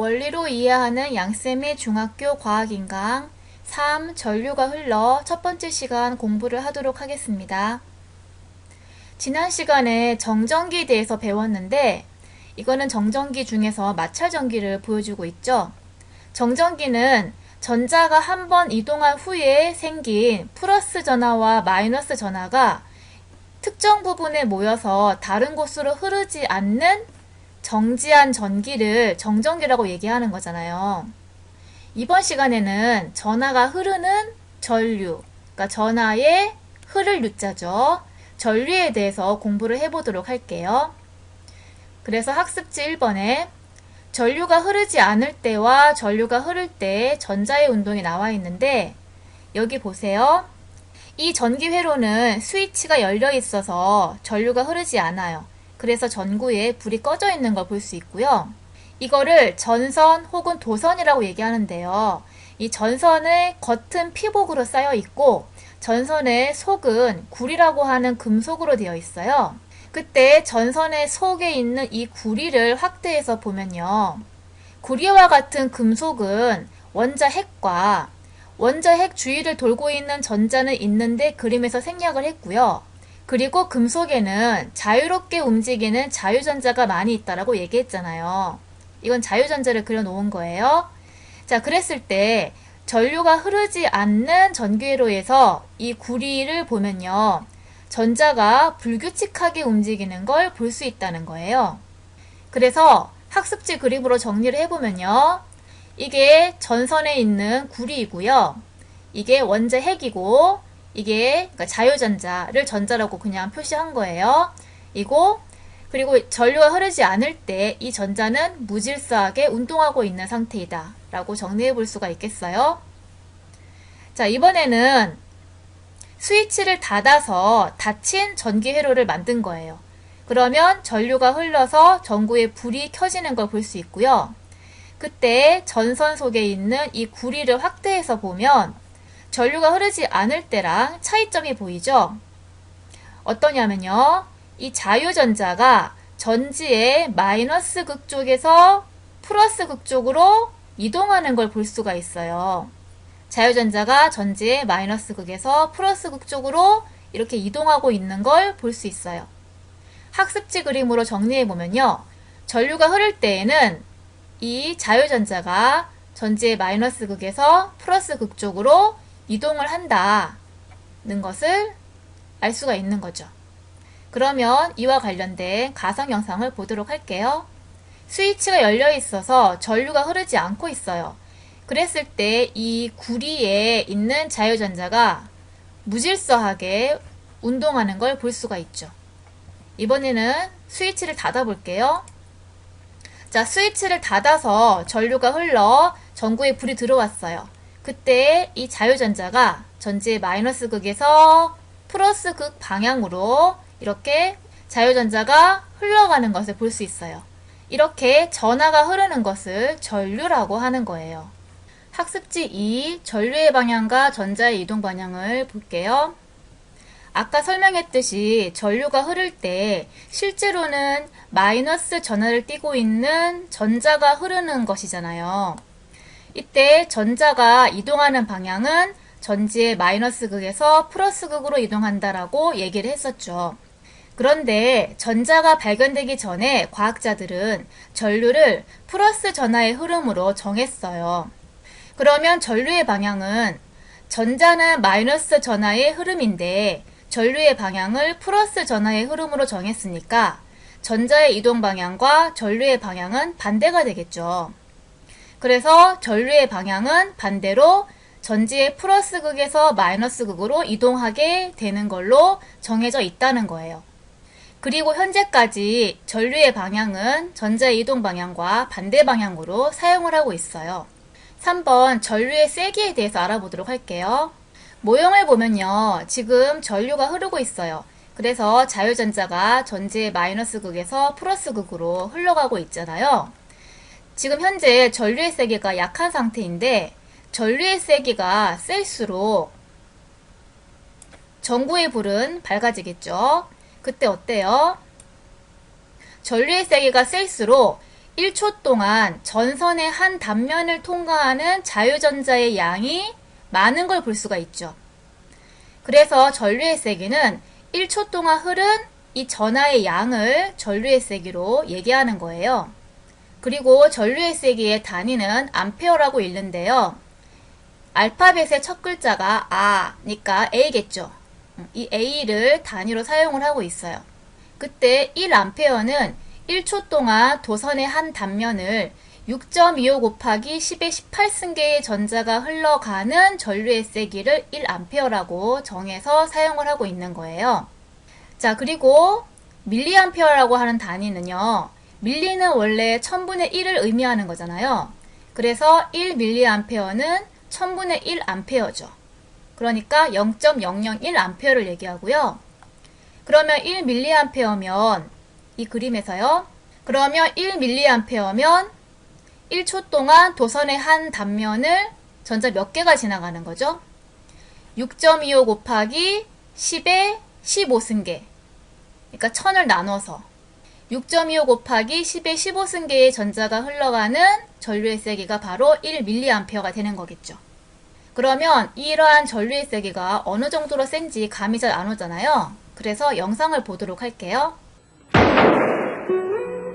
원리로 이해하는 양쌤의 중학교 과학인강 3. 전류가 흘러 첫 번째 시간 공부를 하도록 하겠습니다. 지난 시간에 정전기에 대해서 배웠는데 이거는 정전기 중에서 마찰전기를 보여주고 있죠. 정전기는 전자가 한 번 이동한 후에 생긴 플러스 전하와 마이너스 전하가 특정 부분에 모여서 다른 곳으로 흐르지 않는 정지한 전기를 정전기라고 얘기하는 거잖아요. 이번 시간에는 전하가 흐르는 전류, 그러니까 전하의 흐를 유자죠. 전류에 대해서 공부를 해보도록 할게요. 그래서 학습지 1번에 전류가 흐르지 않을 때와 전류가 흐를 때 전자의 운동이 나와 있는데 여기 보세요. 이 전기 회로는 스위치가 열려 있어서 전류가 흐르지 않아요. 그래서 전구에 불이 꺼져 있는 걸 볼 수 있고요. 이거를 전선 혹은 도선이라고 얘기하는데요. 이 전선의 겉은 피복으로 쌓여 있고 전선의 속은 구리라고 하는 금속으로 되어 있어요. 그때 전선의 속에 있는 이 구리를 확대해서 보면요. 구리와 같은 금속은 원자 핵과 원자 핵 주위를 돌고 있는 전자는 있는데 그림에서 생략을 했고요. 그리고 금속에는 자유롭게 움직이는 자유전자가 많이 있다라고 얘기했잖아요. 이건 자유전자를 그려놓은 거예요. 자, 그랬을 때 전류가 흐르지 않는 전기회로에서 이 구리를 보면요. 전자가 불규칙하게 움직이는 걸 볼 수 있다는 거예요. 그래서 학습지 그림으로 정리를 해보면요. 이게 전선에 있는 구리이고요. 이게 원자 핵이고 이게 그러니까 자유전자를 전자라고 그냥 표시한 거예요. 이고 그리고 전류가 흐르지 않을 때 이 전자는 무질서하게 운동하고 있는 상태이다 라고 정리해 볼 수가 있겠어요. 자 이번에는 스위치를 닫아서 닫힌 전기 회로를 만든 거예요. 그러면 전류가 흘러서 전구에 불이 켜지는 걸 볼 수 있고요. 그때 전선 속에 있는 이 구리를 확대해서 보면 전류가 흐르지 않을 때랑 차이점이 보이죠? 어떠냐면요. 이 자유전자가 전지의 마이너스 극 쪽에서 플러스 극 쪽으로 이동하는 걸 볼 수가 있어요. 자유전자가 전지의 마이너스 극에서 플러스 극 쪽으로 이렇게 이동하고 있는 걸 볼 수 있어요. 학습지 그림으로 정리해 보면요. 전류가 흐를 때에는 이 자유전자가 전지의 마이너스 극에서 플러스 극 쪽으로 이동을 한다는 것을 알 수가 있는 거죠. 그러면 이와 관련된 가상 영상을 보도록 할게요. 스위치가 열려 있어서 전류가 흐르지 않고 있어요. 그랬을 때 이 구리에 있는 자유전자가 무질서하게 운동하는 걸 볼 수가 있죠. 이번에는 스위치를 닫아 볼게요. 자, 스위치를 닫아서 전류가 흘러 전구에 불이 들어왔어요. 그때 이 자유전자가 전지의 마이너스 극에서 플러스 극 방향으로 이렇게 자유전자가 흘러가는 것을 볼 수 있어요. 이렇게 전하가 흐르는 것을 전류라고 하는 거예요. 학습지 2 전류의 방향과 전자의 이동 방향을 볼게요. 아까 설명했듯이 전류가 흐를 때 실제로는 마이너스 전하를 띠고 있는 전자가 흐르는 것이잖아요. 이때 전자가 이동하는 방향은 전지의 마이너스 극에서 플러스 극으로 이동한다라고 얘기를 했었죠. 그런데 전자가 발견되기 전에 과학자들은 전류를 플러스 전하의 흐름으로 정했어요. 그러면 전류의 방향은 전자는 마이너스 전하의 흐름인데 전류의 방향을 플러스 전하의 흐름으로 정했으니까 전자의 이동 방향과 전류의 방향은 반대가 되겠죠. 그래서 전류의 방향은 반대로 전지의 플러스 극에서 마이너스 극으로 이동하게 되는 걸로 정해져 있다는 거예요. 그리고 현재까지 전류의 방향은 전자의 이동 방향과 반대 방향으로 사용을 하고 있어요. 3번 전류의 세기에 대해서 알아보도록 할게요. 모형을 보면요. 지금 전류가 흐르고 있어요. 그래서 자유전자가 전지의 마이너스 극에서 플러스 극으로 흘러가고 있잖아요. 지금 현재 전류의 세기가 약한 상태인데 전류의 세기가 셀수록 전구의 불은 밝아지겠죠. 그때 어때요? 전류의 세기가 셀수록 1초 동안 전선의 한 단면을 통과하는 자유전자의 양이 많은 걸 볼 수가 있죠. 그래서 전류의 세기는 1초 동안 흐른 이 전하의 양을 전류의 세기로 얘기하는 거예요. 그리고 전류의 세기의 단위는 암페어라고 읽는데요. 알파벳의 첫 글자가 아니까 A겠죠. 이 A를 단위로 사용을 하고 있어요. 그때 1암페어는 1초 동안 도선의 한 단면을 6.25 곱하기 10의 18승계의 전자가 흘러가는 전류의 세기를 1암페어라고 정해서 사용을 하고 있는 거예요. 자, 그리고 밀리암페어라고 하는 단위는요. 밀리는 원래 1000분의 1을 의미하는 거잖아요. 그래서 1밀리암페어는 1000분의 1암페어죠. 그러니까 0.001암페어를 얘기하고요. 그러면 1밀리암페어면 이 그림에서요. 그러면 1밀리암페어면 1초 동안 도선의 한 단면을 전자 몇 개가 지나가는 거죠? 6.25 곱하기 10의 15승계. 그러니까 1000을 나눠서 6.25 곱하기 10의 15승계의 전자가 흘러가는 전류의 세기가 바로 1mA가 되는 거겠죠. 그러면 이러한 전류의 세기가 어느 정도로 센지 감이 잘 안 오잖아요. 그래서 영상을 보도록 할게요.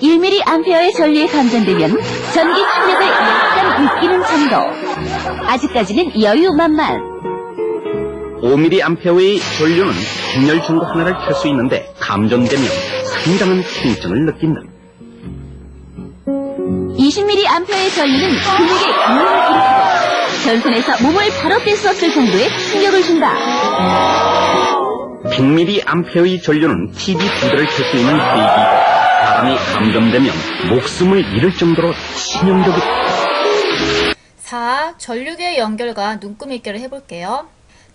1mA의 전류에 감전되면 전기 출력을 약간 느끼는 정도. 아직까지는 여유만만. 5mA의 전류는 정렬 전구 하나를 켤 수 있는데 감전되면 상당한 통증을 느낀다. 20mA의 전류는 근육에 강력을 일으키고 전선에서 몸을 바로 뗄 수 없을 정도의 충격을 준다. 100mA의 전류는 TV 두 대를 켤 수 있는 계기이고 바람이 감전되면 목숨을 잃을 정도로 치명적이다. 4. 전류계의 연결과 눈금있기를 해볼게요.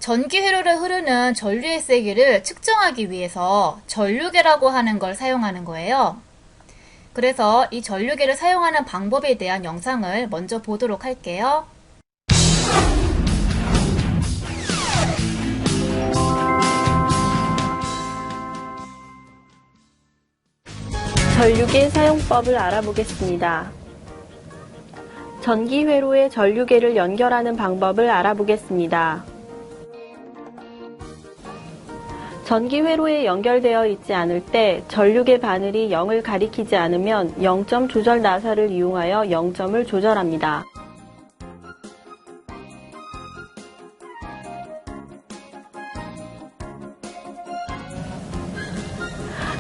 전기 회로를 흐르는 전류의 세기를 측정하기 위해서 전류계라고 하는 걸 사용하는 거예요. 그래서 이 전류계를 사용하는 방법에 대한 영상을 먼저 보도록 할게요. 전류계 사용법을 알아보겠습니다. 전기 회로에 전류계를 연결하는 방법을 알아보겠습니다. 전기 회로에 연결되어 있지 않을 때 전류계 바늘이 0을 가리키지 않으면 0점 조절 나사를 이용하여 0점을 조절합니다.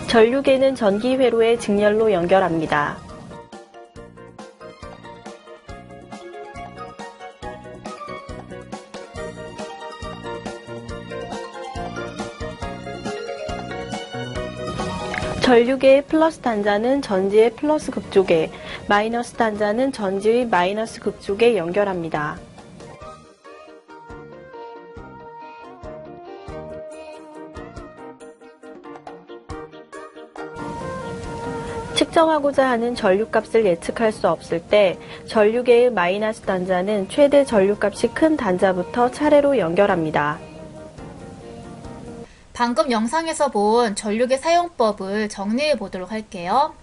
전류계는 전기 회로에 직렬로 연결합니다. 전류계의 플러스 단자는 전지의 플러스 극쪽에, 마이너스 단자는 전지의 마이너스 극쪽에 연결합니다. 측정하고자 하는 전류값을 예측할 수 없을 때 전류계의 마이너스 단자는 최대 전류값이 큰 단자부터 차례로 연결합니다. 방금 영상에서 본 전류계 사용법을 정리해 보도록 할게요.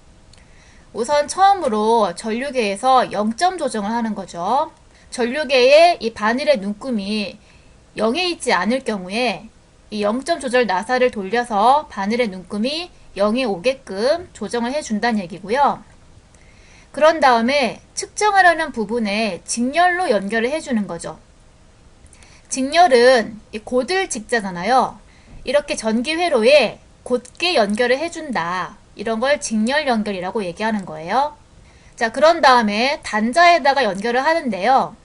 우선 처음으로 전류계에서 0점 조정을 하는 거죠. 전류계의 이 바늘의 눈금이 0에 있지 않을 경우에 이 0점 조절 나사를 돌려서 바늘의 눈금이 0에 오게끔 조정을 해준다는 얘기고요. 그런 다음에 측정하려는 부분에 직렬로 연결을 해주는 거죠. 직렬은 이 고들 직자잖아요. 이렇게 전기 회로에 곧게 연결을 해준다. 이런 걸 직렬 연결이라고 얘기하는 거예요. 자, 그런 다음에 단자에다가 연결을 하는데요.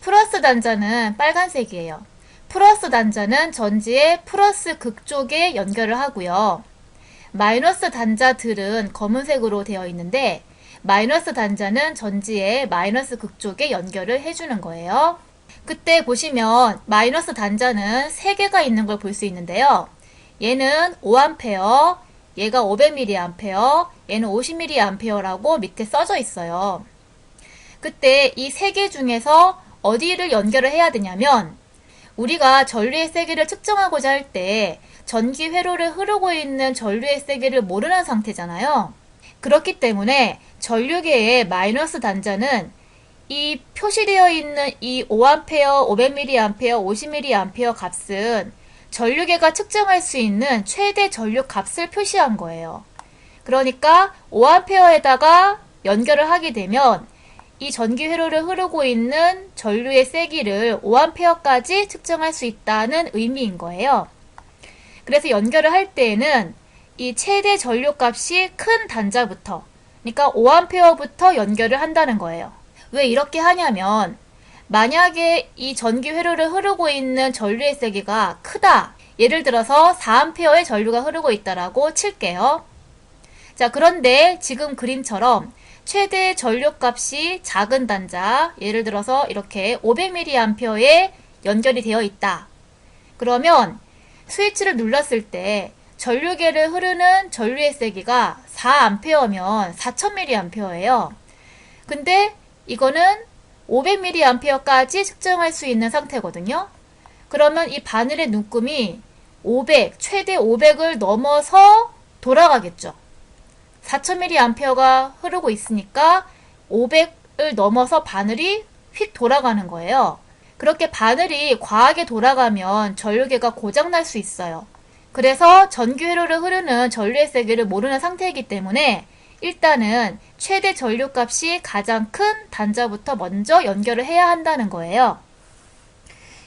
플러스 단자는 빨간색이에요. 플러스 단자는 전지의 플러스 극쪽에 연결을 하고요. 마이너스 단자들은 검은색으로 되어 있는데 마이너스 단자는 전지의 마이너스 극쪽에 연결을 해주는 거예요. 그때 보시면 마이너스 단자는 3개가 있는 걸 볼 수 있는데요. 얘는 5A, 얘가 500mA, 얘는 50mA라고 밑에 써져 있어요. 그때 이 3개 중에서 어디를 연결을 해야 되냐면 우리가 전류의 세기를 측정하고자 할 때 전기 회로를 흐르고 있는 전류의 세기를 모르는 상태잖아요. 그렇기 때문에 전류계의 마이너스 단자는 이 표시되어 있는 이 5A, 500mA, 50mA 값은 전류계가 측정할 수 있는 최대 전류 값을 표시한 거예요. 그러니까 5A에다가 연결을 하게 되면 이 전기 회로를 흐르고 있는 전류의 세기를 5A까지 측정할 수 있다는 의미인 거예요. 그래서 연결을 할 때에는 이 최대 전류 값이 큰 단자부터, 그러니까 5A부터 연결을 한다는 거예요. 왜 이렇게 하냐면, 만약에 이 전기 회로를 흐르고 있는 전류의 세기가 크다. 예를 들어서 4A의 전류가 흐르고 있다라고 칠게요. 자, 그런데 지금 그림처럼 최대 전류 값이 작은 단자, 예를 들어서 이렇게 500mA에 연결이 되어 있다. 그러면 스위치를 눌렀을 때 전류계를 흐르는 전류의 세기가 4A면 4000mA예요. 근데 이거는 500mA까지 측정할 수 있는 상태거든요. 그러면 이 바늘의 눈금이 500, 최대 500을 넘어서 돌아가겠죠. 4000mA가 흐르고 있으니까 500을 넘어서 바늘이 휙 돌아가는 거예요. 그렇게 바늘이 과하게 돌아가면 전류계가 고장날 수 있어요. 그래서 전기 회로를 흐르는 전류의 세기를 모르는 상태이기 때문에 일단은 최대 전류 값이 가장 큰 단자부터 먼저 연결을 해야 한다는 거예요.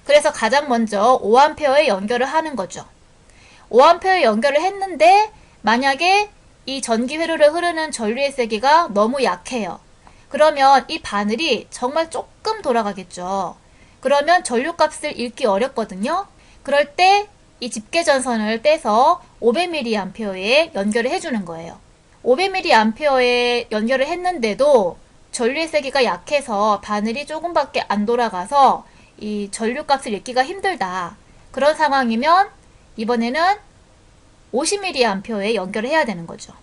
그래서 가장 먼저 5A에 연결을 하는 거죠. 5A에 연결을 했는데 만약에 이 전기 회로를 흐르는 전류의 세기가 너무 약해요. 그러면 이 바늘이 정말 조금 돌아가겠죠. 그러면 전류 값을 읽기 어렵거든요. 그럴 때 이 집게 전선을 떼서 500mA에 연결을 해주는 거예요. 500mA에 연결을 했는데도 전류의 세기가 약해서 바늘이 조금밖에 안 돌아가서 이 전류 값을 읽기가 힘들다. 그런 상황이면 이번에는 50mA에 연결을 해야 되는 거죠.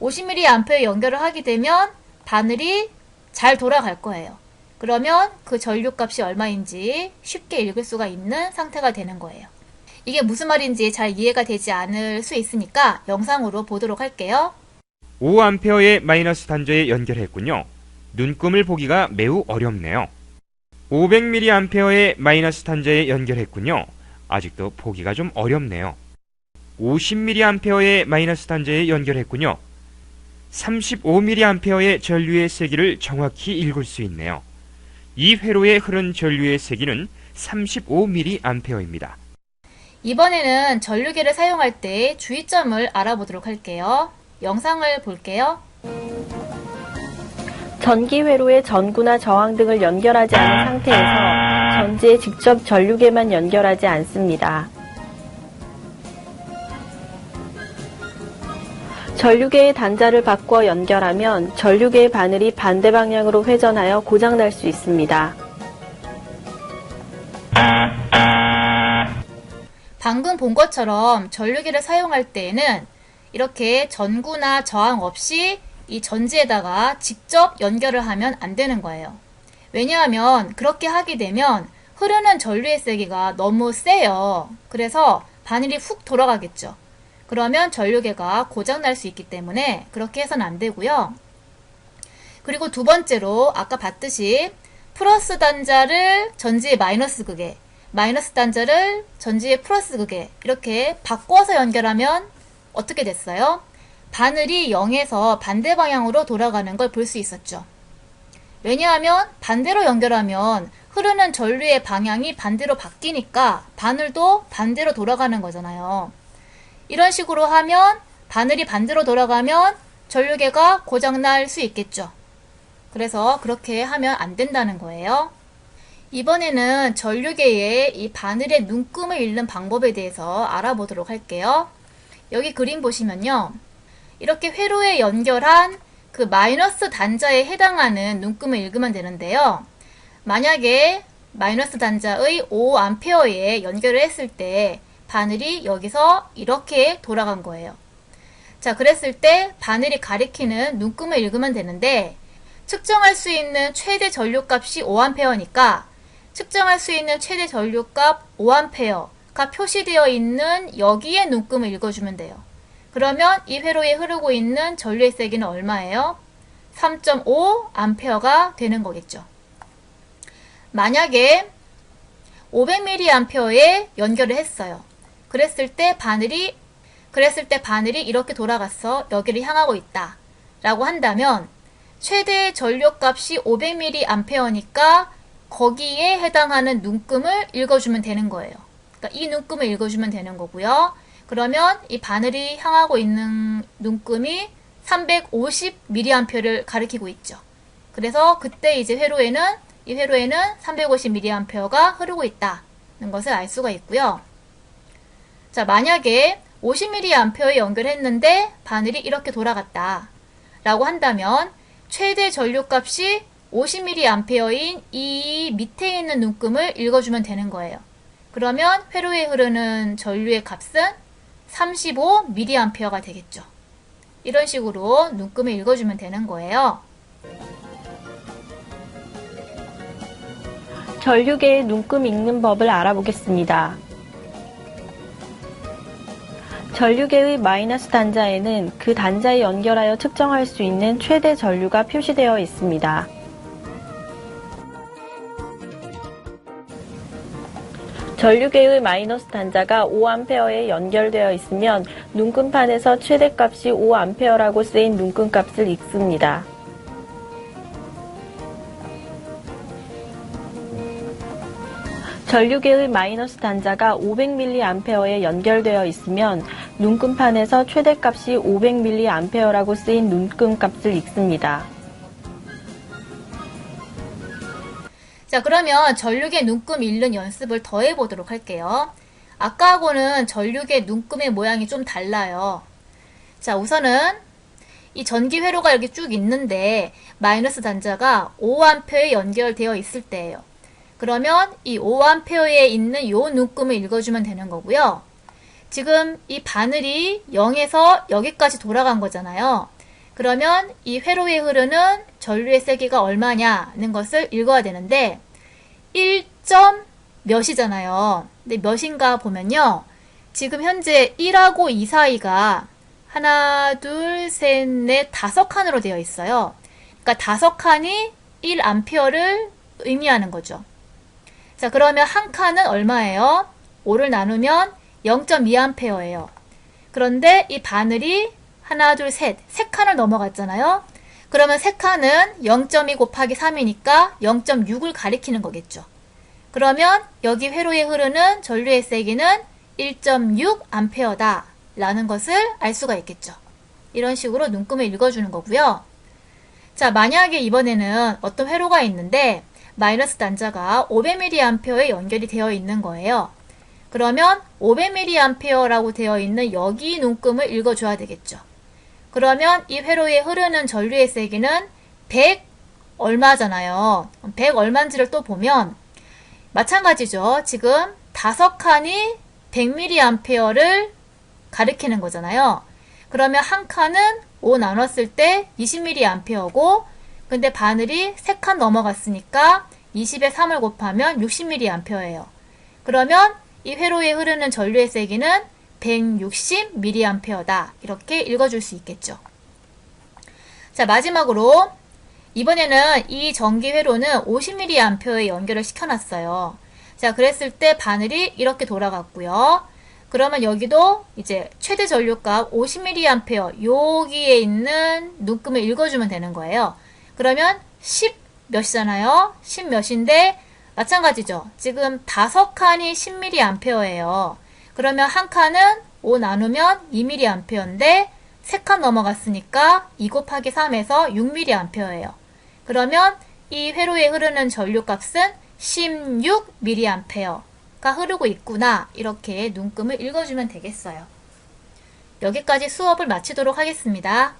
50mA에 연결을 하게 되면 바늘이 잘 돌아갈 거예요. 그러면 그 전류 값이 얼마인지 쉽게 읽을 수가 있는 상태가 되는 거예요. 이게 무슨 말인지 잘 이해가 되지 않을 수 있으니까 영상으로 보도록 할게요. 5A의 마이너스 단자에 연결했군요. 눈금을 보기가 매우 어렵네요. 500mA의 마이너스 단자에 연결했군요. 아직도 보기가 좀 어렵네요. 50mA의 마이너스 단자에 연결했군요. 35mA의 전류의 세기를 정확히 읽을 수 있네요. 이 회로에 흐른 전류의 세기는 35mA입니다. 이번에는 전류계를 사용할 때 주의점을 알아보도록 할게요. 영상을 볼게요. 전기 회로에 전구나 저항 등을 연결하지 않은 상태에서 전지에 직접 전류계만 연결하지 않습니다. 전류계의 단자를 바꿔 연결하면 전류계의 바늘이 반대 방향으로 회전하여 고장날 수 있습니다. 방금 본 것처럼 전류기를 사용할 때에는 이렇게 전구나 저항 없이 이 전지에다가 직접 연결을 하면 안 되는 거예요. 왜냐하면 그렇게 하게 되면 흐르는 전류의 세기가 너무 세요. 그래서 바늘이 훅 돌아가겠죠. 그러면 전류계가 고장날 수 있기 때문에 그렇게 해서는 안 되고요. 그리고 두 번째로 아까 봤듯이 플러스 단자를 전지의 마이너스 극에 마이너스 단자를 전지의 플러스 극에 이렇게 바꿔서 연결하면 어떻게 됐어요? 바늘이 0에서 반대 방향으로 돌아가는 걸 볼 수 있었죠. 왜냐하면 반대로 연결하면 흐르는 전류의 방향이 반대로 바뀌니까 바늘도 반대로 돌아가는 거잖아요. 이런 식으로 하면 바늘이 반대로 돌아가면 전류계가 고장날 수 있겠죠. 그래서 그렇게 하면 안 된다는 거예요. 이번에는 전류계의 이 바늘의 눈금을 읽는 방법에 대해서 알아보도록 할게요. 여기 그림 보시면요. 이렇게 회로에 연결한 그 마이너스 단자에 해당하는 눈금을 읽으면 되는데요. 만약에 마이너스 단자의 5A에 연결을 했을 때 바늘이 여기서 이렇게 돌아간 거예요. 자, 그랬을 때 바늘이 가리키는 눈금을 읽으면 되는데 측정할 수 있는 최대 전류값이 5A니까 측정할 수 있는 최대 전류값 5A가 표시되어 있는 여기에 눈금을 읽어주면 돼요. 그러면 이 회로에 흐르고 있는 전류의 세기는 얼마예요? 3.5A가 되는 거겠죠. 만약에 500mA에 연결을 했어요. 그랬을 때 바늘이 그랬을 때 바늘이 이렇게 돌아가서 여기를 향하고 있다. 라고 한다면 최대 전력값이 500mA니까 거기에 해당하는 눈금을 읽어주면 되는 거예요. 그러니까 이 눈금을 읽어주면 되는 거고요. 그러면 이 바늘이 향하고 있는 눈금이 350mA를 가리키고 있죠. 그래서 그때 이제 회로에는 이 회로에는 350mA가 흐르고 있다는 것을 알 수가 있고요. 자, 만약에 50mA에 연결했는데 바늘이 이렇게 돌아갔다. 라고 한다면 최대 전류값이 50mA인 이 밑에 있는 눈금을 읽어주면 되는 거예요. 그러면 회로에 흐르는 전류의 값은 35mA가 되겠죠. 이런 식으로 눈금을 읽어주면 되는 거예요. 전류계의 눈금 읽는 법을 알아보겠습니다. 전류계의 마이너스 단자에는 그 단자에 연결하여 측정할 수 있는 최대 전류가 표시되어 있습니다. 전류계의 마이너스 단자가 5A에 연결되어 있으면 눈금판에서 최대값이 5A라고 쓰인 눈금값을 읽습니다. 전류계의 마이너스 단자가 500mA에 연결되어 있으면 눈금판에서 최대값이 500mA라고 쓰인 눈금값을 읽습니다. 자, 그러면 전류계 눈금 읽는 연습을 더 해보도록 할게요. 아까하고는 전류계 눈금의 모양이 좀 달라요. 자, 우선은 이 전기 회로가 이렇게 쭉 있는데 마이너스 단자가 5A에 연결되어 있을 때예요. 그러면 이 5A에 있는 요 눈금을 읽어주면 되는 거고요. 지금 이 바늘이 0에서 여기까지 돌아간 거잖아요. 그러면 이 회로에 흐르는 전류의 세기가 얼마냐는 것을 읽어야 되는데 1점 몇이잖아요. 근데 몇인가 보면요. 지금 현재 1하고 2 사이가 하나, 둘, 셋, 넷, 다섯 칸으로 되어 있어요. 그러니까 다섯 칸이 1암페어를 의미하는 거죠. 자, 그러면 한 칸은 얼마예요? 5를 나누면 0.2암페어예요. 그런데 이 바늘이 하나, 둘, 셋, 세 칸을 넘어갔잖아요. 그러면 세 칸은 0.2 곱하기 3이니까 0.6을 가리키는 거겠죠. 그러면 여기 회로에 흐르는 전류의 세기는 1.6 암페어다 라는 것을 알 수가 있겠죠. 이런 식으로 눈금을 읽어주는 거고요. 자, 만약에 이번에는 어떤 회로가 있는데 마이너스 단자가 500mA에 연결이 되어 있는 거예요. 그러면 500mA라고 되어 있는 여기 눈금을 읽어줘야 되겠죠. 그러면 이 회로에 흐르는 전류의 세기는 100 얼마잖아요. 100 얼마인지를 또 보면 마찬가지죠. 지금 다섯 칸이 100mA를 가리키는 거잖아요. 그러면 한 칸은 5 나눴을 때 20mA고 근데 바늘이 3칸 넘어갔으니까 20에 3을 곱하면 60mA예요. 그러면 이 회로에 흐르는 전류의 세기는 160mA다. 이렇게 읽어줄 수 있겠죠. 자, 마지막으로 이번에는 이 전기 회로는 50mA에 연결을 시켜놨어요. 자, 그랬을 때 바늘이 이렇게 돌아갔고요. 그러면 여기도 이제 최대 전류값 50mA 여기에 있는 눈금을 읽어주면 되는 거예요. 그러면 10 몇이잖아요. 10 몇인데 마찬가지죠. 지금 다섯 칸이 10mA예요. 그러면 한 칸은 5 나누면 2mA인데 세칸 넘어갔으니까 2 곱하기 3에서 6mA예요. 그러면 이 회로에 흐르는 전류값은 16mA가 흐르고 있구나. 이렇게 눈금을 읽어주면 되겠어요. 여기까지 수업을 마치도록 하겠습니다.